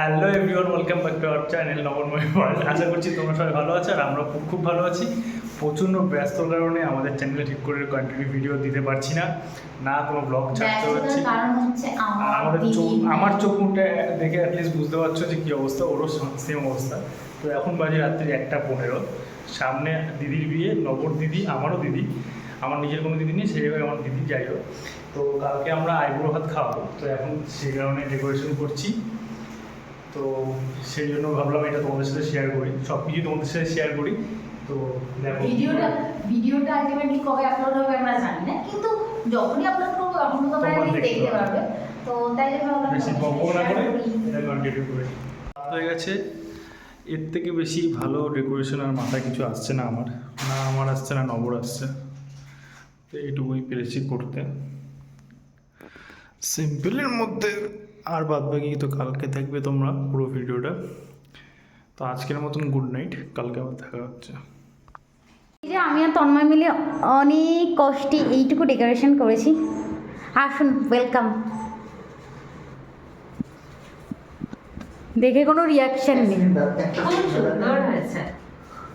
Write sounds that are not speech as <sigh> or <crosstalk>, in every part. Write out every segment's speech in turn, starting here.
Hello everyone welcome back to our channel Nabanmoy world আশা করছি তোমরা সবাই ভালো আছো আর আমরা খুব খুব ভালো আছি। প্রচণ্ড ব্যস্তর কারণে আমাদের চ্যানেলে ঠিক করে কন্টিনিউ ভিডিও দিতে পারছি না। না কোনো ব্লগ ছাড়তে পারছি। আমাদের চোখ আমার চোখ মুখটা দেখে অ্যাটলিস্ট বুঝতে পারছ যে কী অবস্থা ওরও সেম অবস্থা। তো এখন বাজে রাত্রি একটা পনেরো। সামনে দিদির বিয়ে নবর দিদি আমারও দিদি। আমার নিজের কোনো দিদি নেই সেই জায়গায় আমার দিদি যাই হোক। তো কালকে আমরা আইবুড়ো ভাত খাওয়াবো। তো এখন সেই কারণে ডেকোরেশন করছি। তো সেই জন্য ভাবলাম এটা তোমাদের সাথে শেয়ার করি। সব কিছু তোমাদের সাথে শেয়ার করি। তো দেখো। ভিডিওটা ভিডিওটা আলটিমেটলি কবে আপলোড হবে আমরা জানি না। কিন্তু যখনই আপলোড করব তখন তো তোমরা দেখতে পারবে। তো তাই জন্য ভাবলাম বেশি বকবক না করে। এটা কন্টিনিউ করে। হয়ে গেছে। এর থেকে বেশি ভালো ডেকোরেশন আর মাথায় কিছু আসছে না আমার। না আমার আসছে না নবর আসছে। তো এইটুকুই পেরেছি করতে। সিম্পলের মধ্যে আর বাদ বাকি তো কালকে দেখবে তোমরা পুরো ভিডিওটা। তো আজকের মতন গুড নাইট কালকে আবার দেখা হচ্ছে। যে আমি আর তন্ময় মিলে অনেক কষ্টে এইটুকু ডেকোরেশন করেছি। আসুন ওয়েলকাম দেখে কোনো রিয়াকশন নেই।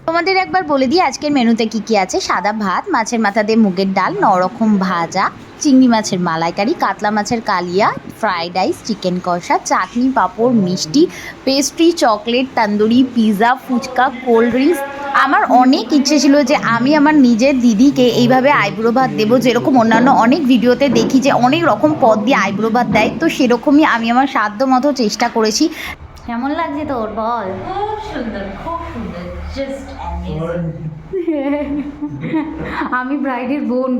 তোমাদের একবার বলে দিই, আজকের মেনুতে কি কি আছে? সাদা ভাত, মাছের মাথা দিয়ে মুগের ডাল, নরকম ভাজা। চিংড়ি মাছের মালাইকারি কাতলা মাছের কালিয়া ফ্রাইড রাইস চিকেন কষা চাটনি পাঁপড় মিষ্টি pastry chocolate tandoori pizza phuchka cold drinks আমার অনেক ইচ্ছে ছিল যে আমি আমার নিজের দিদিকে এইভাবে আইব্রো ভাত দেবো যেরকম অন্যান্য অনেক ভিডিওতে দেখি যে অনেক রকম পদ দিয়ে আইব্রো ভাত দেয়। তো সেরকমই আমি আমার সাধ্য মতো চেষ্টা করেছি। কেমন লাগছে তোর? বল। খুব সুন্দর খুব সুন্দর। জাস্ট <laughs> আমি ব্রাইডের বোন।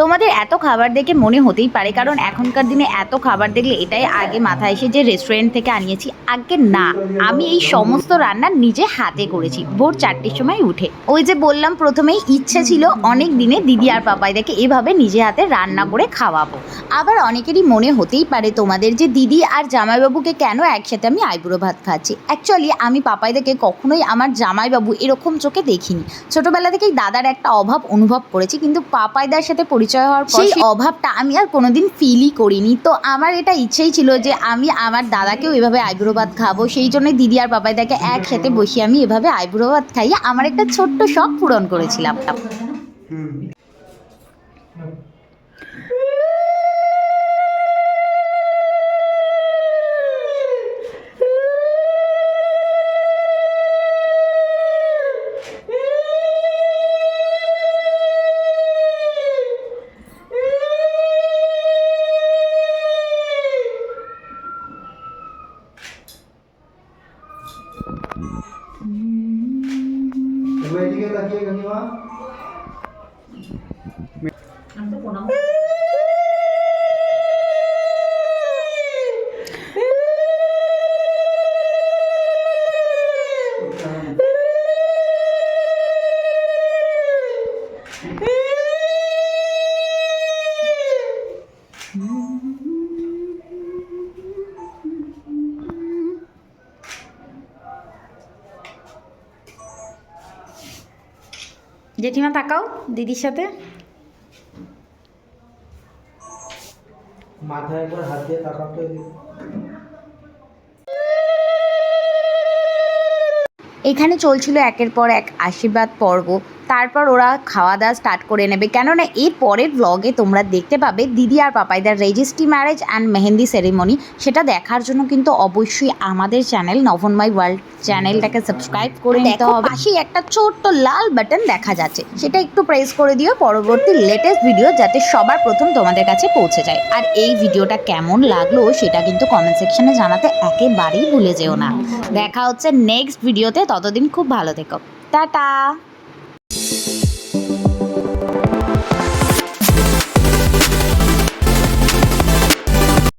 তোমাদের এত খাবার দেখে মনে হতেই পারে, কারণ এখনকার দিনে এত খাবার দেখলে এটাই আগে মাথায় এসে যে রেস্টুরেন্ট থেকে আনিয়েছি, আগে না। আমি এই সমস্ত রান্না নিজে হাতে করেছি, ভোর চারটের সময় উঠে। ওই যে বললাম, প্রথমেই ইচ্ছে ছিল অনেক দিনে দিদি আর পাপাইদাকে এভাবে নিজে হাতে রান্না করে খাওয়াবো। আবার অনেকেরই মনে হতেই পারে তোমাদের যে দিদি আর জামাইবাবুকে কেন একসাথে আমি আইবুড়ো ভাত খাচ্ছি। অ্যাকচুয়ালি আমি পাপাইদাকে কখনোই আমার জামাইবাবু এরকম চোখে দেখিনি। ছোটবেলা থেকেই দাদার একটা অভাব অনুভব করেছি, কিন্তু পাপাইদার সাথে পরিচয় হওয়ার পর সেই অভাবটা আমি আর কোনোদিন ফিলই করিনি। তো আমার এটা ইচ্ছেই ছিল যে আমি আমার দাদাকেও এভাবে আইব্রো ভাত খাব। সেই জন্য দিদি আর বাবাই তাকে এক খেতে বসিয়ে আমি এভাবে আইব্রো ভাত খাইয়ে আমার একটা ছোট্ট শখ পূরণ করেছিলাম। এবার এদিকে তাকিয়ে কাকিমা আমি তো প্রণাম জেঠিমা তাকাও দিদির সাথে। মাথায় একবার হাত দিয়ে তাকাও তো এখানে চলছিল একের পর এক আশীর্বাদ পর্ব। তারপর ওরা খাওয়া দাওয়া স্টার্ট করে নেবে। কেননা এর পরের ব্লগে তোমরা দেখতে পাবে দিদি আর পাপাইদার registry marriage and mehendi ceremony সেটা দেখার জন্য কিন্তু অবশ্যই আমাদের চ্যানেল নভনমাই ওয়ার্ল্ড চ্যানেলটাকে সাবস্ক্রাইব করে নিতে হবে। পাশেই একটা ছোট্ট লাল বাটন দেখা যাচ্ছে। সেটা একটু প্রেস করে দিও পরবর্তী লেটেস্ট ভিডিও যাতে সবার প্রথম তোমাদের কাছে পৌঁছে যায়। আর এই ভিডিওটা কেমন লাগল সেটা কিন্তু কমেন্ট সেকশনে জানাতে একেবারেই ভুলে যেও না। দেখা হচ্ছে নেক্সট ভিডিওতে ততদিন খুব ভালো থেকো। টাটা!